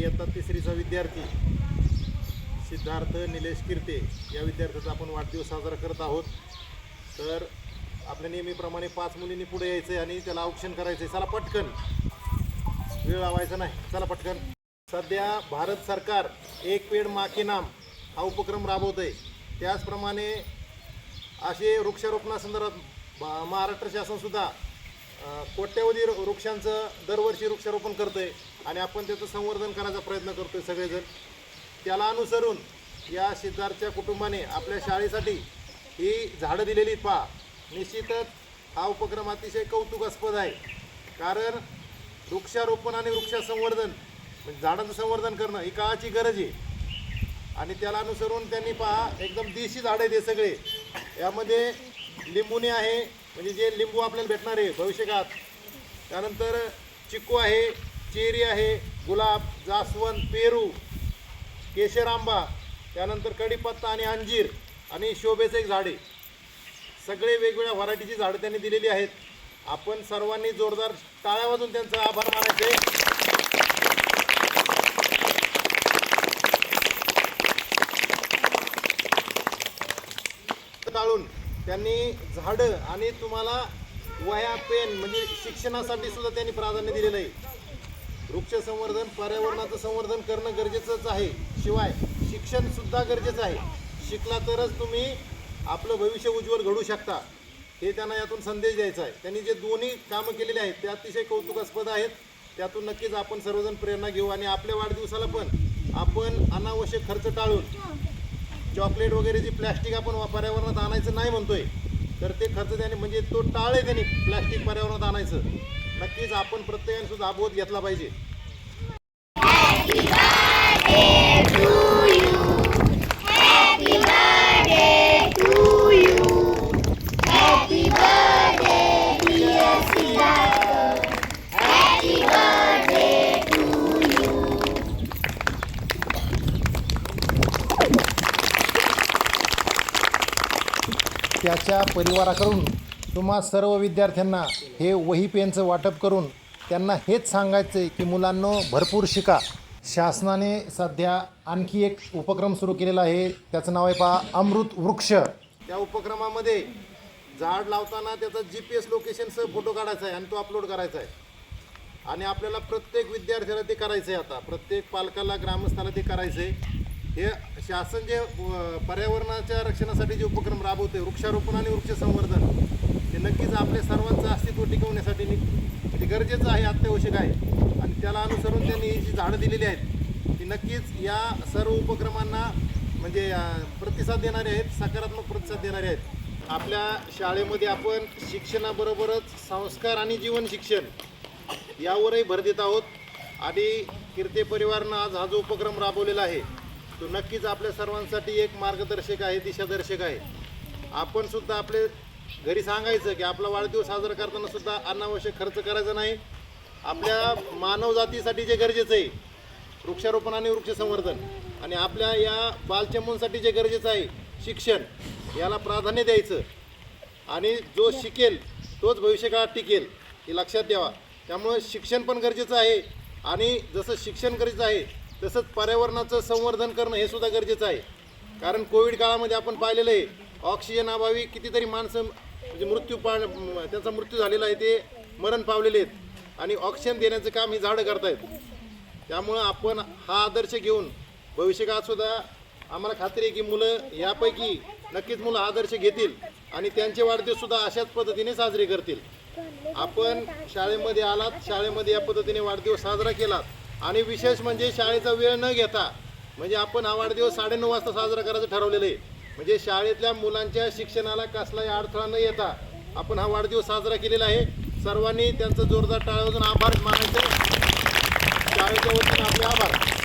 इयत्ता तिसरीचा विद्यार्थी सिद्धार्थ निलेश किर्ते या विद्यार्थ्याचा आपण वाढदिवस साजरा करत आहोत. तर आपल्या नेहमीप्रमाणे पाच मुलींनी पुढे यायचं आहे आणि त्याला औक्षण करायचं आहे चला पटकन. वेळ लावायचा नाही. चला पटकन. सध्या भारत सरकार एक पेड मा नाम हा उपक्रम राबवत आहे त्याचप्रमाणे असे वृक्षारोपणासंदर्भात महाराष्ट्र शासनसुद्धा कोट्यवधी वृक्षांचं दरवर्षी वृक्षारोपण करतंय आणि आपण त्याचं संवर्धन करायचा प्रयत्न करतोय सगळेजण. त्याला अनुसरून या सिद्धार्थच्या कुटुंबाने आपल्या शाळेसाठी ही झाडं दिलेली पा पहा. निश्चितच हा उपक्रम अतिशय कौतुकास्पद आहे. कारण वृक्षारोपण आणि वृक्ष संवर्धन म्हणजे झाडांचं संवर्धन करणं ही काळाची गरज आहे. आणि त्याला अनुसरून त्यांनी पहा एकदम देशी झाडं आहेत हे सगळे. यामध्ये लिंबुणी आहे म्हणजे जे लिंबू आपल्याला भेटणार आहे भविष्यकाळात त्यानंतर चिक्कू आहे चेरी आहे गुलाब जास्वंद पेरू केशर आंबा त्यानंतर कढीपत्ता आणि अंजीर आणि शोभेचं एक झाडे. सगळे वेगवेगळ्या व्हरायटीची झाडं त्यांनी दिलेली आहेत. आपण सर्वांनी जोरदार टाळ्या वाजून त्यांचा आभार मानायचे. टाळून. त्यांनी झाडं आणि तुम्हाला वह्या पेन म्हणजे शिक्षणासाठी सुद्धा त्यांनी प्राधान्य दिलेलं आहे. वृक्ष संवर्धन पर्यावरणाचं संवर्धन करणं गरजेचंच आहे. शिवाय शिक्षण सुद्धा गरजेचं आहे. शिकला तरच तुम्ही आपलं भविष्य उज्ज्वल घडू शकता. हे त्यांना यातून संदेश द्यायचा आहे. त्यांनी जे दोन्ही कामं केलेली आहेत ते अतिशय कौतुकास्पद आहेत. त्यातून नक्कीच आपण सर्वजण प्रेरणा घेऊ आणि आपल्या वाढदिवसाला पण आपण अनावश्यक खर्च टाळून चॉकलेट वगैरे जी प्लॅस्टिक आपण पर्यावरणात आणायचं नाही म्हणतोय तर ते खर्च त्याने म्हणजे तो टाळे त्यांनी प्लॅस्टिक पर्यावरणात आणायचं. नक्कीच आपण प्रत्येकाने सुद्धा हा घेतला पाहिजे. त्याच्या परिवाराकडून तुम्हा सर्व विद्यार्थ्यांना हे वही पेनचं वाटप करून त्यांना हेच सांगायचं आहे की मुलांनो भरपूर शिका. शासनाने सध्या आणखी एक उपक्रम सुरू केलेला आहे. त्याचं नाव आहे पहा अमृत वृक्ष. त्या उपक्रमामध्ये झाड लावताना त्याचा जी पी एस लोकेशनसह फोटो काढायचा आहे आणि तो अपलोड करायचा आहे. आणि आपल्याला प्रत्येक विद्यार्थ्याला ते करायचं आहे आता. प्रत्येक पालकाला ग्रामस्थाला ते करायचं आहे हे शासन जे पर्यावरणाच्या रक्षणासाठी जे उपक्रम राबवते वृक्षारोपण आणि वृक्ष संवर्धन हे नक्कीच आपल्या सर्वांचं अस्तित्व टिकवण्यासाठी ते म्हणजे गरजेचं आहे अत्यावश्यक आहे. आणि त्याला अनुसरून त्यांनी ही जी झाडं दिलेली आहेत ती नक्कीच या सर्व उपक्रमांना म्हणजे प्रतिसाद देणारे आहेत सकारात्मक प्रतिसाद देणारे आहेत. आपल्या शाळेमध्ये आपण शिक्षणाबरोबरच संस्कार आणि जीवन शिक्षण यावरही भर देत आहोत. आणि कीर्ते परिवारनं आज हा जो उपक्रम राबवलेला आहे तो नक्कीच आपल्या सर्वांसाठी एक मार्गदर्शक आहे दिशादर्शक आहे. आपण सुद्धा आपले घरी सांगायचं की आपला वाढदिवस साजरा करताना सुद्धा अनावश्यक खर्च करायचा नाही. आपल्या मानवजातीसाठी जे गरजेचं आहे वृक्षारोपण आणि वृक्ष संवर्धन आणि आपल्या या बालचमूंसाठी जे गरजेचं आहे शिक्षण याला प्राधान्य द्यायचं. आणि जो शिकेल तोच भविष्यकाळात टिकेल हे लक्षात द्यावा त्यामुळं शिक्षण पण गरजेचं आहे आणि जसं शिक्षण गरजेचं आहे तसंच पर्यावरणाचं संवर्धन करणं हे सुद्धा गरजेचं आहे. कारण कोविड काळामध्ये आपण पाहिलेलं आहे ऑक्सिजन अभावी कितीतरी माणसं म्हणजे मृत्यू पा त्यांचा मृत्यू झालेला आहे ते मरण पावलेले आहेत. आणि ऑक्सिजन देण्याचं काम ही झाडं करतायत. त्यामुळं आपण हा आदर्श घेऊन भविष्यकाळात सुद्धा आम्हाला खात्री आहे की मुलं यापैकी नक्कीच मुलं आदर्श घेतील आणि त्यांचे वाढदिवस सुद्धा अशाच पद्धतीने साजरे करतील. आपण शाळेमध्ये आलात शाळेमध्ये या पद्धतीने वाढदिवस साजरा केलात. आणि विशेष म्हणजे शाळेचा वेळ न घेता म्हणजे आपण हा वाढदिवस साडेनऊ वाजता साजरा करायचं ठरवलेलं आहे. म्हणजे शाळेतल्या मुलांच्या शिक्षणाला कसलाही अडथळा न येता आपण हा वाढदिवस साजरा केलेला आहे. सर्वांनी त्यांचं जोरदार टाळ्या वाजून आभार मानायचे. शाळेच्या वतीने आपले आभार.